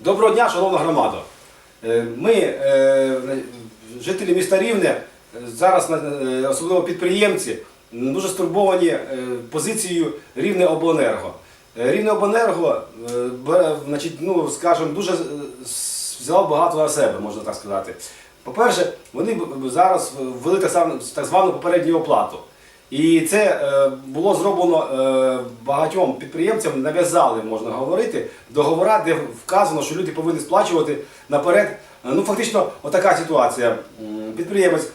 Доброго дня, шановна громада. Е, Ми, е, жителі міста Рівне, е, зараз особливо підприємці, дуже стурбовані позицією Рівне Обленерго. Рівне Обленерго, значить, ну, скажімо, дуже взяло багато на себе, можна так сказати. По-перше, вони зараз ввели так звану попередню оплату. І це е, було зроблено е, багатьом підприємцям, нав'язали, можна говорити, договора, де вказано, що люди повинні сплачувати наперед. Ну, фактично, отака ситуація. Підприємець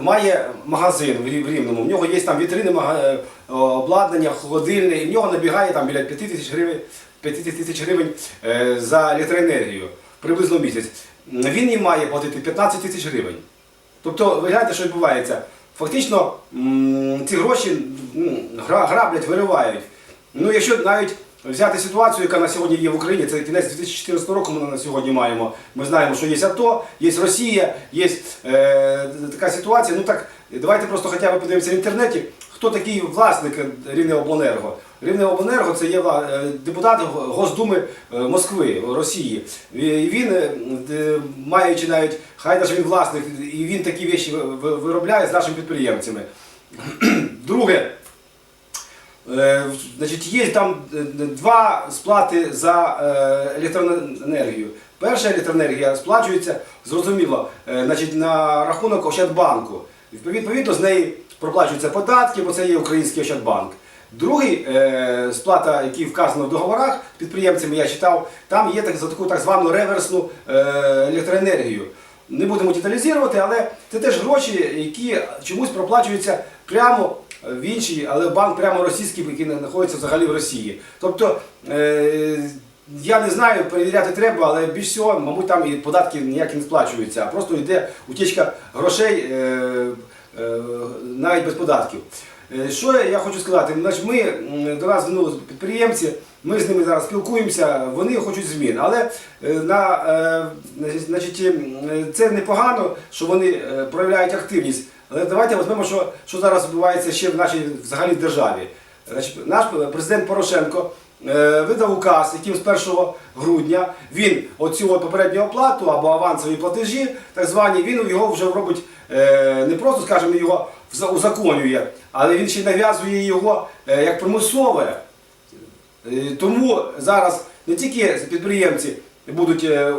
має магазин в Рівному, в нього є там вітрини, е, обладнання, холодильне, і в нього набігає там біля 5 тисяч гривень, 5 тисяч гривень за електроенергію приблизно місяць. Він їм має платити 15 тисяч гривень. Тобто, ви гляньте, що відбувається. Фактично ці гроші ну, гра- граблять, виривають. Ну, якщо навіть взяти ситуацію, яка на сьогодні є в Україні, це кінець 2014 року ми на сьогодні маємо. Ми знаємо, що є АТО, є Росія, є е, така ситуація. Ну так, давайте просто хоча б подивимося в інтернеті, хто такий власник Рівнеобленерго. Рівнеобленерго це є е, депутат Госдуми е, Москви, Росії. Він, е, маючи навіть, хай навіть він власник, і він такі ви- виробляє з нашими підприємцями. Друге, Значить, є там е, два сплати за е, електроенергію. Перша електроенергія сплачується, зрозуміло, е, значить, на рахунок Ощадбанку. Відповідно, з неї проплачуються податки, бо це є український Ощадбанк. Другий е, сплата, який вказано в договорах підприємцями, я читав, там є так, за таку так звану реверсну е, електроенергію. Не будемо деталізувати, але це теж гроші, які чомусь проплачуються прямо в інший, але банк прямо російський, який знаходиться взагалі в Росії. Тобто, е, я не знаю, перевіряти треба, але більш всього, мабуть, там і податки ніякі не сплачуються, а просто йде утічка грошей е, е, навіть без податків. Що я хочу сказати? Ми до нас звернулися підприємці, ми з ними зараз спілкуємося, вони хочуть змін. Але на, значить, це непогано, що вони проявляють активність. Але давайте візьмемо, що, що зараз відбувається ще в нашій взагалі державі. Значить, наш президент Порошенко е, видав указ, яким з 1 грудня він оцю попередню оплату або авансові платежі, так звані, він його вже робить е, не просто, скажімо, його узаконює, але він ще нав'язує його е, як примусове. Е, Тому зараз не тільки підприємці будуть е,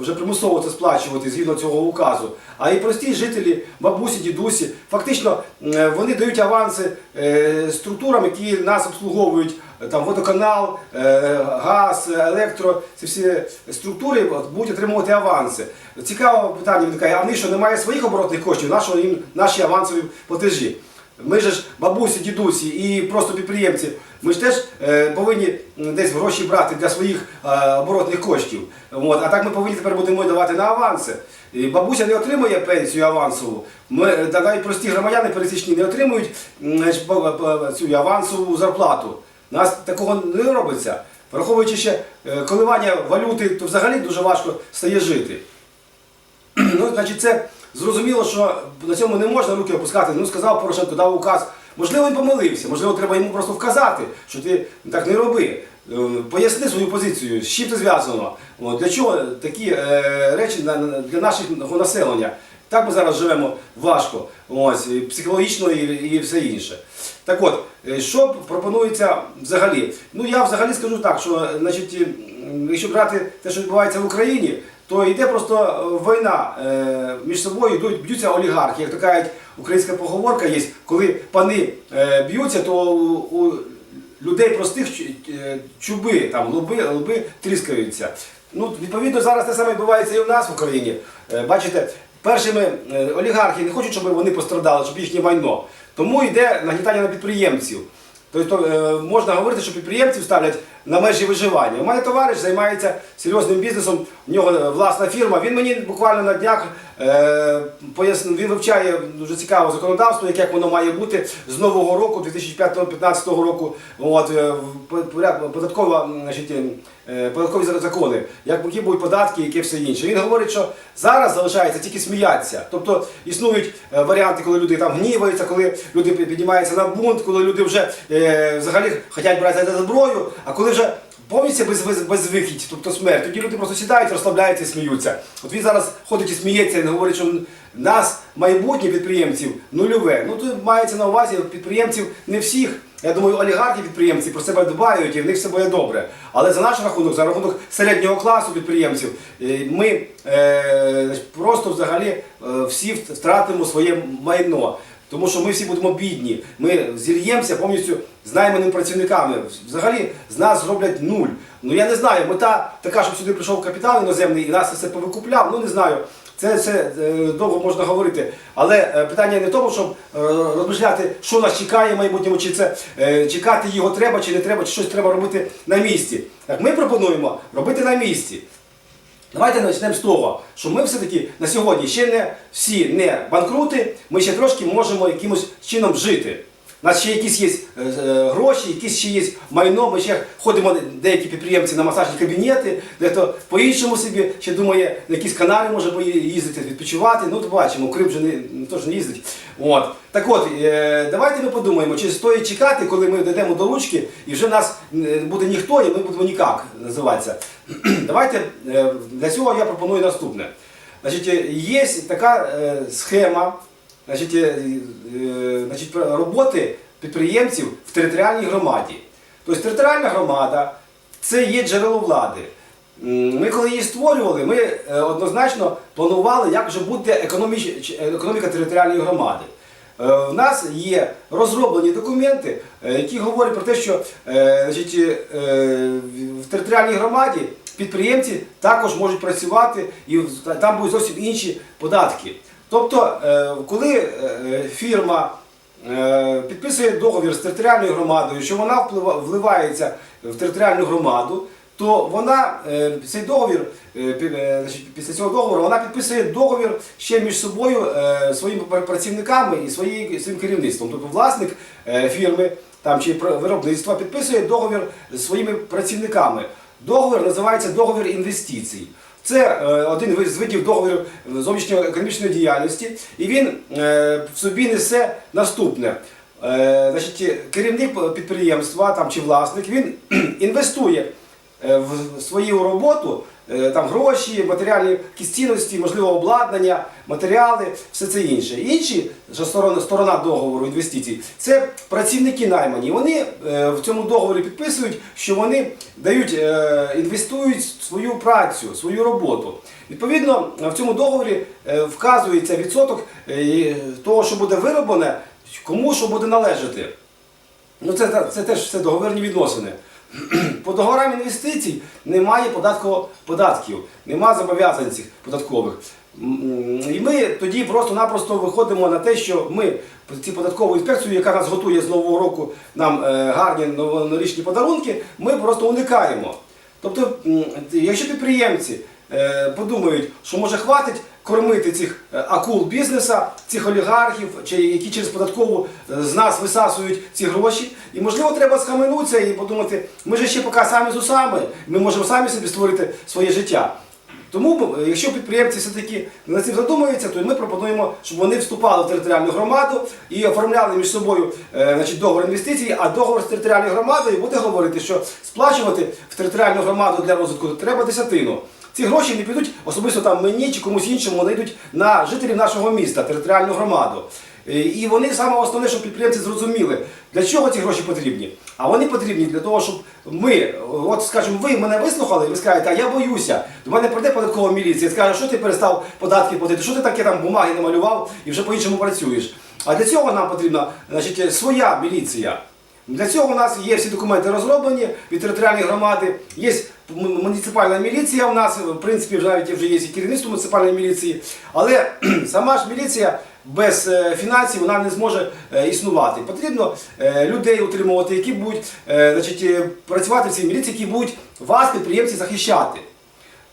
вже примусово це сплачувати згідно цього указу, а і прості жителі, бабусі, дідусі. Фактично е, вони дають аванси е, структурам, які нас обслуговують. е, Там водоканал, е, газ, електро, ці всі структури будуть отримувати аванси. Цікаве питання виникає, а вони що немає своїх оборотних коштів, на їм наші авансові платежі? Ми ж бабусі, дідусі і просто підприємці. Ми ж теж е, повинні десь гроші брати для своїх е, оборотних коштів. А так ми повинні тепер будемо давати на аванси. І бабуся не отримує пенсію авансову. Та навіть прості громадяни пересічні не отримують цю авансову зарплату. У нас такого не робиться. Враховуючи ще е, коливання валюти, то взагалі дуже важко стає жити. Ну, значить, це зрозуміло, що на цьому не можна руки опускати. Ну, сказав Порошенко, дав указ. Можливо, він помилився, можливо, треба йому просто вказати, що ти так не роби. Е, Поясни свою позицію, з чим це зв'язано. Для чого такі е, речі для нашого населення? Так ми зараз живемо важко, ось, і психологічно і, і все інше. Так от, е, що пропонується взагалі? Ну я взагалі скажу так, що значить, якщо брати те, що відбувається в Україні, то йде просто е, війна е, між собою йдуть, б'ються олігархи. Як кажуть, українська поговорка є, коли пани е, б'ються, то у, людей простих чуби, там, лоби, лоби тріскаються. Ну, відповідно, зараз те саме відбувається і у нас в Україні. Бачите, першими олігархи не хочуть, щоб вони пострадали, щоб їхнє майно. Тому йде нагнітання на підприємців. Тобто можна говорити, що підприємців ставлять на межі виживання. У мене товариш займається серйозним бізнесом, в нього е, власна фірма. Він мені буквально на днях е, пояснив, він вивчає дуже цікаве законодавство, яке воно має бути з нового року, 2015 року. От, е, податкова, значить, е, податкові закони, як які будуть податки, яке все інше. Він говорить, що зараз залишається тільки сміятися. Тобто існують е, варіанти, коли люди там гніваються, коли люди піднімаються на бунт, коли люди вже е, взагалі хочуть брати за зброю, а коли вже повністю без, без, без вихідь, тобто смерть. Тоді люди просто сідають, розслабляються і сміються. От він зараз ходить і сміється і говорить, що нас майбутнє підприємців нульове. Ну тут мається на увазі підприємців не всіх. Я думаю, олігархи підприємці про себе дбають і в них все буде добре. Але за наш рахунок, за рахунок середнього класу підприємців, е, ми е, просто взагалі е, всі втратимо своє майно. Тому що ми всі будемо бідні. Ми зільємося повністю з найманими працівниками. Взагалі з нас зроблять нуль. Ну я не знаю, мета така, щоб сюди прийшов капітал іноземний і нас все повикупляв. Ну не знаю. Це все е, довго можна говорити. Але е, питання не в тому, щоб е, розмишляти, що нас чекає в майбутньому, чи це чекати його треба, чи не треба, чи щось треба робити на місці. Так ми пропонуємо робити на місці. Давайте почнемо з того, що ми все-таки на сьогодні ще не всі не банкрути, ми ще трошки можемо якимось чином жити. Нас ще якісь є е, е, гроші, якісь ще є майно, ми ще ходимо деякі підприємці на масажні кабінети, дехто по-іншому собі ще думає, на якісь канали може поїздити, відпочивати. Ну, то бачимо, Крим вже не, теж не їздить. От. Так от, е, давайте ми подумаємо, чи стоїть чекати, коли ми дійдемо до ручки, і вже нас буде ніхто, і ми будемо нікак називатися. Давайте для цього я пропоную наступне. Значить, є така схема значить, е, е, значить, роботи підприємців в територіальній громаді. Тобто територіальна громада це є джерело влади. Ми коли її створювали, ми е, однозначно планували, як же буде економіка територіальної громади. В нас є розроблені документи, які говорять про те, що значить, в територіальній громаді підприємці також можуть працювати і там будуть зовсім інші податки. Тобто, е, коли е, фірма е, підписує договір з територіальною громадою, що вона вливається в територіальну громаду, то вона цей договір, після цього договору, вона підписує договір ще між собою своїми працівниками і своїм керівництвом. Тобто власник фірми там, чи виробництва підписує договір з своїми працівниками. Договір називається договір інвестицій. Це е, один з видів договорів зовнішньої економічної діяльності, і він е, в собі несе наступне. Е, значить, керівник підприємства там, чи власник він інвестує е, в свою роботу е, там, гроші, матеріальні якісь цінності, можливо, обладнання, матеріали, все це інше. Інші сторона, сторона договору інвестицій це працівники наймані. Вони е, в цьому договорі підписують, що вони дають, е, інвестують свою працю, свою роботу. Відповідно, в цьому договорі е, вказується відсоток е, того, що буде вироблене, кому що буде належати. Ну, це, це теж все договірні відносини. По договорам інвестицій немає податків, немає зобов'язань цих податкових. І ми тоді просто-напросто виходимо на те, що ми ці податкову інспекцію, яка нас готує з нового року нам е, гарні новорічні подарунки, ми просто уникаємо. Тобто, якщо підприємці подумають, що може хватить кормити цих е, акул бізнеса, цих олігархів, які через податкову е, з нас висасують ці гроші, і можливо треба схаменутися і подумати, ми ж ще поки самі з усами, ми можемо самі собі створити своє життя. Тому, е, якщо підприємці все-таки над цим задумуються, то ми пропонуємо, щоб вони вступали в територіальну громаду і оформляли між собою е, значить, договор інвестицій, а договор з територіальною громадою буде говорити, що сплачувати в територіальну громаду для розвитку треба десятину. Ці гроші не підуть особисто там мені чи комусь іншому, вони йдуть на жителів нашого міста, територіальну громаду. Е, І вони саме основне, щоб підприємці зрозуміли, для чого ці гроші потрібні. А вони потрібні для того, щоб ми, от скажімо, ви мене вислухали, і ви скажете, а я боюся. До мене прийде податкова міліція і скаже, що ти перестав податки платити, що ти таке там бумаги намалював і вже по-іншому працюєш. А для цього нам потрібна значить, своя міліція. Для цього у нас є всі документи розроблені від територіальної громади, є муніципальна міліція у нас, в принципі, навіть вже є і керівництво муніципальної міліції, але сама ж міліція без е, фінансів вона не зможе е, існувати. Потрібно е, людей утримувати, які будуть значить, працювати в цій міліції, які будуть вас, підприємці, захищати.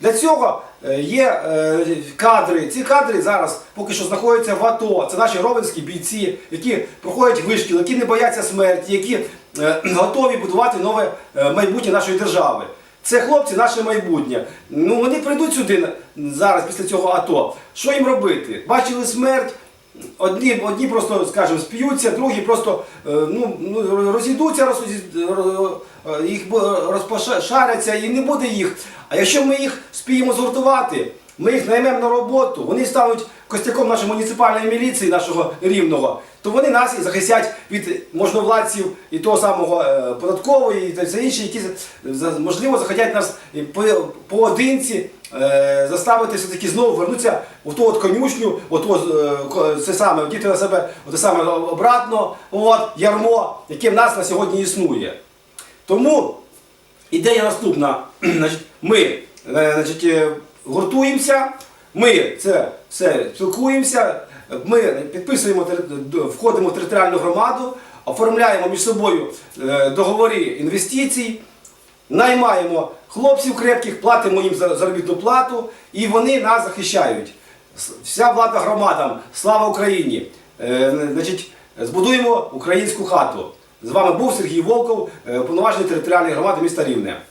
Для цього е, є е, кадри. Ці кадри зараз поки що знаходяться в АТО. Це наші ровенські бійці, які проходять вишкіл, які не бояться смерті, які е, готові будувати нове майбутнє нашої держави. Це хлопці, наше майбутнє. Ну вони прийдуть сюди зараз після цього АТО. Що їм робити? Бачили смерть. Одні, одні просто, скажімо, сп'ються, другі просто е, ну, ну, розійдуться, роз- ро- е, їх розпошаряться і не буде їх. А якщо ми їх спіємо згуртувати, ми їх наймемо на роботу, вони стануть костяком нашої муніципальної міліції, нашого рівного, то вони нас і захистять від можновладців і того самого е, податкової і все інше, які можливо захотять нас поодинці заставити все-таки знову вернутися в ту от конюшню, от, от, е, це саме, діти на себе от, саме обратно, от, ярмо, яке в нас на сьогодні існує. Тому ідея наступна. Ми е, значить, е, гуртуємося, ми це все спілкуємося, ми підписуємо, входимо в територіальну громаду, оформляємо між собою е, договори інвестицій, наймаємо хлопців крепких, платимо їм за- заробітну плату, і вони нас захищають. Вся влада громадам, слава Україні! Е, Значить, збудуємо українську хату. З вами був Сергій Волков, е, уповноважений територіальної громади міста Рівне.